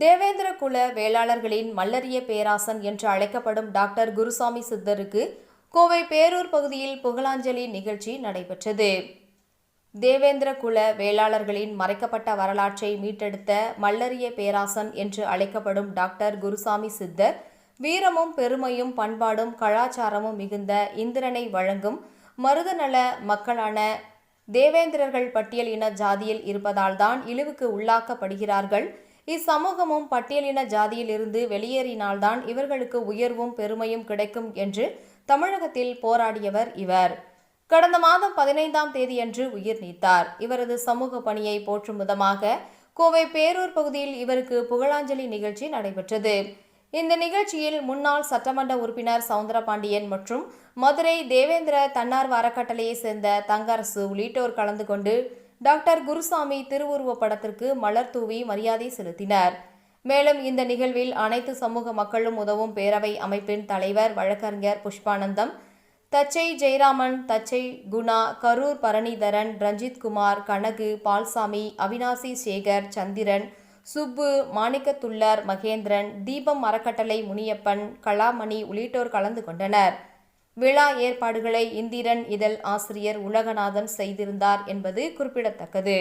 தேவேந்திர குல வேளாளர்களின் மல்லரிய பேராசன் என்று அழைக்கப்படும் டாக்டர் குருசாமி சித்தருக்கு கோவை பேரூர் பகுதியில் புகழாஞ்சலி நிகழ்ச்சி நடைபெற்றது. தேவேந்திர குல வேளாளர்களின் மறைக்கப்பட்ட வரலாற்றை மீட்டெடுத்த மல்லரிய பேராசன் என்று அழைக்கப்படும் டாக்டர் குருசாமி சித்தர் வீரமும் பெருமையும் பண்பாடும் கலாச்சாரமும் மிகுந்த இந்திரனை வழங்கும் மருதநல மக்களான தேவேந்திரர்கள் பட்டியலின ஜாதியில் இருப்பதால்தான் இழிவுக்கு உள்ளாக்கப்படுகிறார்கள். இச்சமூகமும் பட்டியலின ஜாதியிலிருந்து வெளியேறினால்தான் இவர்களுக்கு உயர்வும் பெருமையும் கிடைக்கும் என்று தமிழகத்தில் போராடியவர் இவர். கடந்த மாதம் பதினைந்தாம் தேதியன்று உயிர் நீத்தார். இவரது சமூக பணியை போற்றும் விதமாக கோவை பேரூர் பகுதியில் இவருக்கு புகழாஞ்சலி நிகழ்ச்சி நடைபெற்றது. இந்த நிகழ்ச்சியில் முன்னாள் சட்டமன்ற உறுப்பினர் சவுந்தரபாண்டியன் மற்றும் மதுரை தேவேந்திர தன்னார்வ அறக்கட்டளையை சேர்ந்த தங்கரசு உள்ளிட்டோர் கலந்து கொண்டு டாக்டர் குருசாமி திருவுருவப் படத்திற்கு மலர் தூவி மரியாதை செலுத்தினர். மேலும் இந்த நிகழ்வில் அனைத்து சமூக மக்களும் உதவும் பேரவை அமைப்பின் தலைவர் வழக்கறிஞர் புஷ்பானந்தம் தச்சை ஜெயராமன் தச்சை குணா கரூர் பரணிதரன் ரஞ்சித் குமார் கனகு பால்சாமி அவினாசி சேகர் சந்திரன் சுப்பு மாணிக்கத்துள்ளார் மகேந்திரன் தீபம் அறக்கட்டளை முனியப்பன் கலாமணி உள்ளிட்டோர் கலந்து கொண்டனர். விழா ஏற்பாடுகளை இந்திரன் இதழ் ஆசிரியர் உலகநாதன் செய்திருந்தார் என்பது குறிப்பிடத்தக்கது.